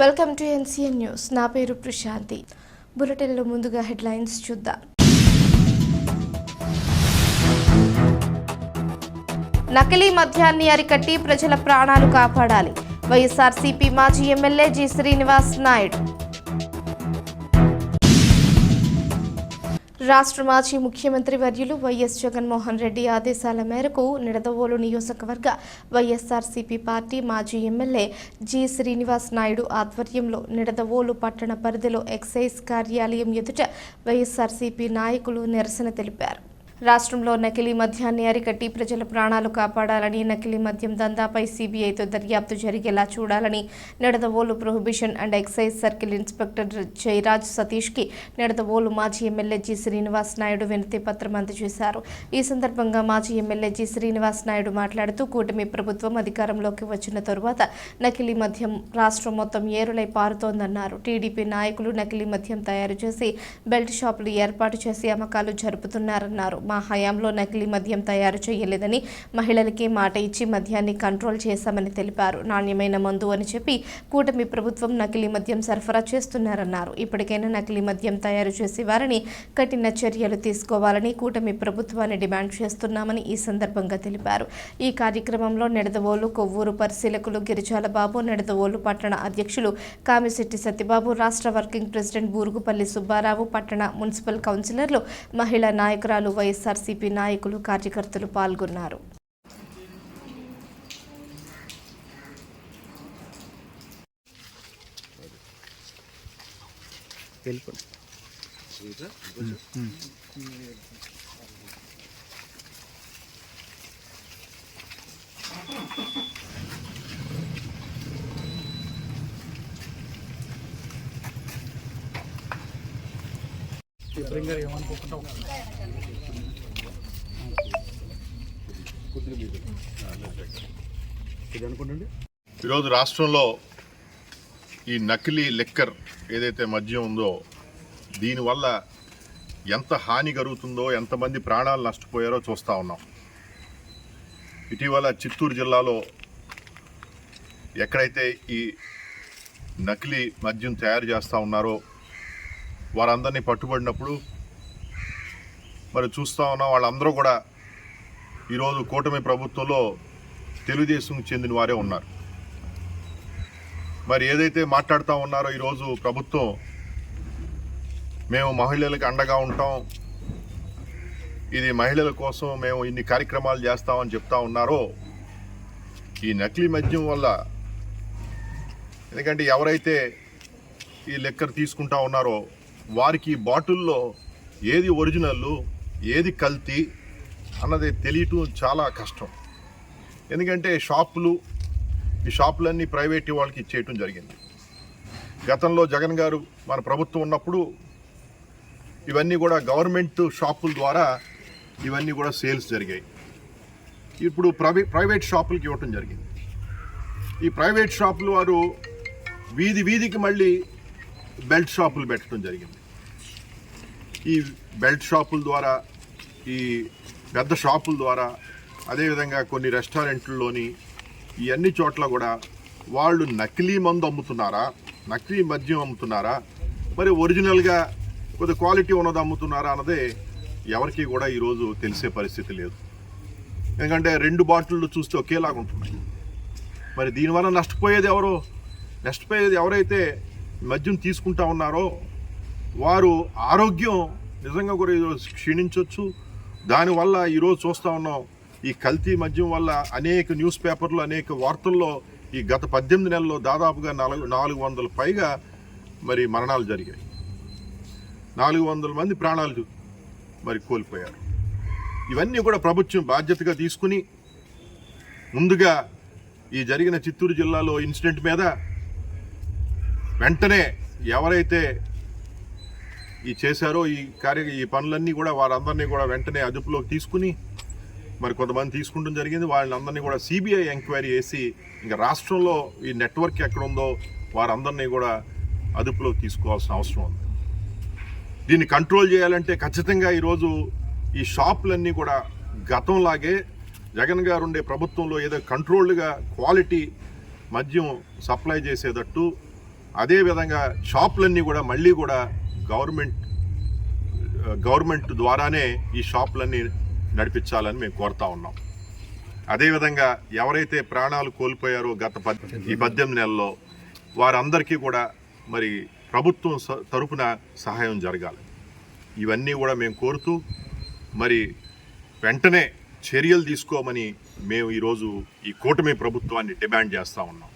Welcome to NCN news. నా పేరు ప్రశాంతి. బులెటిన్లో ముందుగా హెడ్లైన్స్ చూద్దాం. నకిలీ మద్యాన్ని అరికట్టి ప్రజల ప్రాణాలు కాపాడాలి. వైఎస్ఆర్సీపీ మాజీ ఎమ్మెల్యే జి శ్రీనివాస్ నాయుడు. రాష్ట్ర మాజీ ముఖ్యమంత్రి వర్యులు వైఎస్ జగన్మోహన్ రెడ్డి ఆదేశాల మేరకు నిడదవోలు నియోజకవర్గ వైఎస్ఆర్సీపీ పార్టీ మాజీ ఎమ్మెల్యే జి శ్రీనివాస్ నాయుడు ఆధ్వర్యంలో నిడదవోలు పట్టణ పరిధిలో ఎక్సైజ్ కార్యాలయం ఎదుట వైఎస్ఆర్సీపీ నాయకులు నిరసన తెలిపారు. రాష్ట్రంలో నకిలీ మద్యాన్ని అరికట్టి ప్రజల ప్రాణాలు కాపాడాలని నకిలీ మద్యం దందాపై సీబీఐతో దర్యాప్తు జరిగేలా చూడాలని Nidadavolu prohibition and excise circle inspector Jayaraj సతీష్కి Nidadavolu మాజీ ఎమ్మెల్యే జి శ్రీనివాస్ నాయుడు వినతి పత్రం అందజేశారు. ఈ సందర్భంగా మాజీ ఎమ్మెల్యే జి శ్రీనివాస్ నాయుడు మాట్లాడుతూ కూటమి ప్రభుత్వం అధికారంలోకి వచ్చిన తరువాత నకిలీ మద్యం రాష్ట్రం మొత్తం ఏరులై పారుతోందన్నారు. టీడీపీ నాయకులు నకిలీ మద్యం తయారు చేసి బెల్ట్ షాపులు ఏర్పాటు చేసి అమ్మకాలు జరుపుతున్నారన్నారు. మా హయాంలో నకిలీ మద్యం తయారు చేయలేదని మహిళలకి మాట ఇచ్చి మద్యాన్ని కంట్రోల్ చేశామని తెలిపారు. నాణ్యమైన మందు అని చెప్పి కూటమి ప్రభుత్వం నకిలీ మద్యం సరఫరా చేస్తున్నారన్నారు. ఇప్పటికైనా నకిలీ మద్యం తయారు చేసే వారిని కఠిన చర్యలు తీసుకోవాలని కూటమి ప్రభుత్వాన్ని డిమాండ్ చేస్తున్నామని ఈ సందర్భంగా తెలిపారు. ఈ కార్యక్రమంలో నిడదవోలు కొవ్వూరు పరిశీలకులు గిరిజాల బాబు నిడదవోలు పట్టణ అధ్యక్షులు కామిశెట్టి సత్యబాబు రాష్ట్ర వర్కింగ్ ప్రెసిడెంట్ బూరుగుపల్లి సుబ్బారావు పట్టణ మున్సిపల్ కౌన్సిలర్లు మహిళా నాయకురాలు వైఎస్ఆర్సీపీ నాయకులు కార్యకర్తలు పాల్గొన్నారు. శుభ్రంగా అనుకోండి ఈరోజు రాష్ట్రంలో ఈ నకిలీ లిక్కర్ ఏదైతే మద్యం ఉందో దీనివల్ల ఎంత హాని కలుగుతుందో ఎంతమంది ప్రాణాలు నష్టపోయారో చూస్తూ ఉన్నాం. ఇటీవల చిత్తూరు జిల్లాలో ఎక్కడైతే ఈ నకిలీ మద్యం తయారు చేస్తూ ఉన్నారో వారందరినీ పట్టుబడినప్పుడు మరి చూస్తూ ఉన్నాం వాళ్ళందరూ కూడా ఈరోజు కూటమి ప్రభుత్వంలో తెలుగుదేశం చెందిన వారే ఉన్నారు. మరి ఏదైతే మాట్లాడుతూ ఉన్నారో ఈరోజు ప్రభుత్వం మేము మహిళలకు అండగా ఉంటాం. ఇది మహిళల కోసం మేము ఇన్ని కార్యక్రమాలు చేస్తామని చెప్తా ఉన్నారో ఈ నకిలీ మద్యం వల్ల ఎందుకంటే ఎవరైతే ఈ లెక్కర్ తీసుకుంటా ఉన్నారో వారికి బాటిల్లో ఏది ఒరిజినల్ ఏది కల్తీ అన్నది తెలియటం చాలా కష్టం. ఎందుకంటే షాపులు ఈ షాపులన్నీ ప్రైవేట్ వాళ్ళకి ఇచ్చేయటం జరిగింది. గతంలో జగన్ గారు మన ప్రభుత్వం ఉన్నప్పుడు ఇవన్నీ కూడా గవర్నమెంట్ షాపుల ద్వారా ఇవన్నీ కూడా సేల్స్ జరిగాయి. ఇప్పుడు ప్రైవే ప్రైవేట్ షాపులకి ఇవ్వటం జరిగింది. ఈ ప్రైవేట్ షాపులు వారు వీధి వీధికి మళ్ళీ బెల్ట్ షాపులు పెట్టడం జరిగింది. ఈ బెల్ట్ షాపుల ద్వారా ఈ పెద్ద షాపుల ద్వారా అదేవిధంగా కొన్ని రెస్టారెంట్లలోని ఈ అన్ని చోట్ల కూడా వాళ్ళు నకిలీ మందు అమ్ముతున్నారా నకిలీ మద్యం అమ్ముతున్నారా మరి ఒరిజినల్గా కొద్ది క్వాలిటీ ఉన్నది అమ్ముతున్నారా అన్నదే ఎవరికి కూడా ఈరోజు తెలిసే పరిస్థితి లేదు. ఎందుకంటే రెండు బాటిళ్ళు చూస్తే ఒకేలాగా ఉంటున్నాయి మరి దీనివల్ల నష్టపోయేది ఎవరో నష్టపోయేది ఎవరైతే మద్యం తీసుకుంటా ఉన్నారో వారు ఆరోగ్యం నిజంగా కూడా ఈరోజు క్షీణించవచ్చు దానివల్ల ఈరోజు చూస్తూ ఉన్నాం ఈ కల్తీ మద్యం వల్ల అనేక న్యూస్ పేపర్లు అనేక వార్తల్లో ఈ గత పద్దెనిమిది నెలల్లో దాదాపుగా నాలుగు నాలుగు వందల పైగా మరి మరణాలు జరిగాయి. నాలుగు వందల మంది ప్రాణాలు మరి కోల్పోయారు. ఇవన్నీ కూడా ప్రభుత్వం బాధ్యతగా తీసుకుని ముందుగా ఈ జరిగిన చిత్తూరు జిల్లాలో ఇన్సిడెంట్ మీద వెంటనే ఎవరైతే ఈ చేశారో ఈ కార్య ఈ పనులన్నీ కూడా వారందరినీ కూడా వెంటనే అదుపులోకి తీసుకుని మరి కొంతమంది తీసుకుంటం జరిగింది. వాళ్ళందరినీ కూడా సిబిఐ ఎంక్వైరీ చేసి ఇంకా రాష్ట్రంలో ఈ నెట్వర్క్ ఎక్కడ ఉందో వారందరినీ కూడా అదుపులోకి తీసుకోవాల్సిన అవసరం ఉంది. దీన్ని కంట్రోల్ చేయాలంటే ఖచ్చితంగా ఈరోజు ఈ షాపులన్నీ కూడా గతంలాగే జగన్ గారు ఉండే ప్రభుత్వంలో ఏదో కంట్రోల్డ్గా క్వాలిటీ మద్యం సప్లై చేసేటట్టు అదేవిధంగా షాపులన్నీ కూడా మళ్ళీ కూడా గవర్నమెంట్ గవర్నమెంట్ ద్వారానే ఈ షాపులన్నీ నడిపించాలని మేము కోరుతా ఉన్నాం. అదేవిధంగా ఎవరైతే ప్రాణాలు కోల్పోయారో గత పద్ ఈ పద్దెనిమిది నెలల్లో వారందరికీ కూడా మరి ప్రభుత్వం స- తరపున సహాయం జరగాలి. ఇవన్నీ కూడా మేము కోరుతూ మరి వెంటనే చర్యలు తీసుకోమని మేము ఈరోజు ఈ కూటమి ప్రభుత్వాన్ని డిమాండ్ చేస్తూ ఉన్నాం.